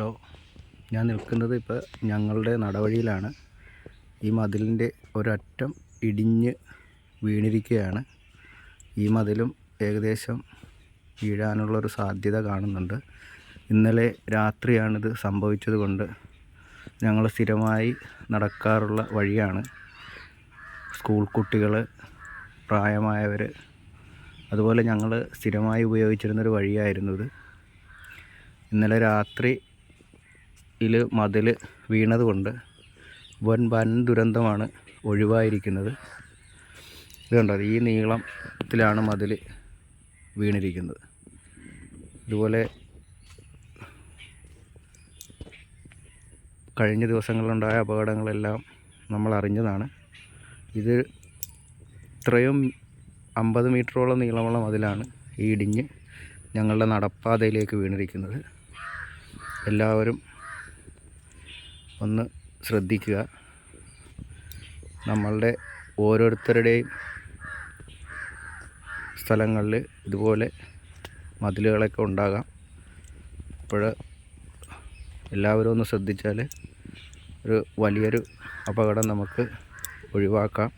Hello ഞാൻ നിൽക്കുന്നത് ഇപ്പോൾ ഞങ്ങളുടെ നടവഴിയിലാണ്. ഈ മതിലിന്റെ ഒരറ്റം ഇടിഞ്ഞ് വീണിരിക്കുകയാണ്. ഈ മതിലും ഏകദേശം വീഴാനുള്ളൊരു സാധ്യത കാണുന്നുണ്ട്. ഇന്നലെ രാത്രിയാണിത് സംഭവിച്ചത് കൊണ്ട് ഞങ്ങൾ സ്ഥിരമായി നടക്കാറുള്ള വഴിയാണ്. സ്കൂൾ കുട്ടികൾ പ്രായമായവർ അതുപോലെ ഞങ്ങൾ സ്ഥിരമായി ഉപയോഗിച്ചിരുന്നൊരു വഴിയായിരുന്നു ഇത്. ഇന്നലെ രാത്രിയിൽ മതിൽ വീണതുകൊണ്ട് വൻ വൻ ദുരന്തമാണ് ഒഴിവായിരിക്കുന്നത്. ഇതുകൊണ്ടത് ഈ നീളത്തിലാണ് മതിൽ വീണിരിക്കുന്നത്. ഇതുപോലെ കഴിഞ്ഞ ദിവസങ്ങളിലുണ്ടായ അപകടങ്ങളെല്ലാം നമ്മൾ അറിഞ്ഞതാണ്. ഇത് ഇത്രയും അമ്പത് മീറ്ററോളം നീളമുള്ള മതിലാണ് ഈ ഇടിഞ്ഞ് ഞങ്ങളുടെ നടപ്പാതയിലേക്ക് വീണിരിക്കുന്നത്. എല്ലാവരും ഒന്ന് ശ്രദ്ധിക്കുക. നമ്മളുടെ ഓരോരുത്തരുടെയും സ്ഥലങ്ങളിൽ ഇതുപോലെ മതിലുകളൊക്കെ ഉണ്ടാകാം. അപ്പോൾ എല്ലാവരും ഒന്ന് ശ്രദ്ധിച്ചാൽ ഒരു വലിയൊരു അപകടം നമുക്ക് ഒഴിവാക്കാം.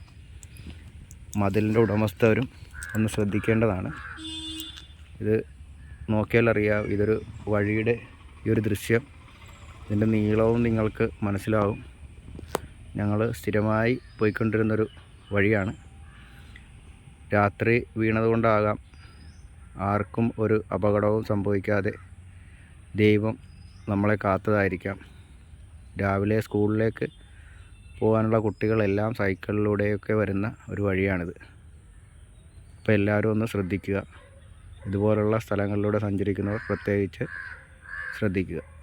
മതിലിന്റെ ഉടമസ്ഥരും ഒന്ന് ശ്രദ്ധിക്കേണ്ടതാണ്. ഇത് നോക്കിയാൽ അറിയാം ഇതൊരു വഴിയുടെ ഈ ഒരു ദൃശ്യം. ഇതിന്റെ നീളവും നിങ്ങൾക്ക് മനസ്സിലാവും. ഞങ്ങൾ സ്ഥിരമായി പോയിക്കൊണ്ടിരുന്നൊരു വഴിയാണ്. രാത്രി വീണതുകൊണ്ടാകാം ആർക്കും ഒരു അപകടവും സംഭവിക്കാതെ ദൈവം നമ്മളെ കാത്തതായിരിക്കാം. രാവിലെ സ്കൂളിലേക്ക് പോകാനുള്ള കുട്ടികളെല്ലാം സൈക്കിളിലൂടെയൊക്കെ വരുന്ന ഒരു വഴിയാണിത്. അപ്പോൾ എല്ലാവരും ഒന്ന് ശ്രദ്ധിക്കുക. ഇതുപോലുള്ള സ്ഥലങ്ങളിലൂടെ സഞ്ചരിക്കുന്നവർ പ്രത്യേകിച്ച് ശ്രദ്ധിക്കുക.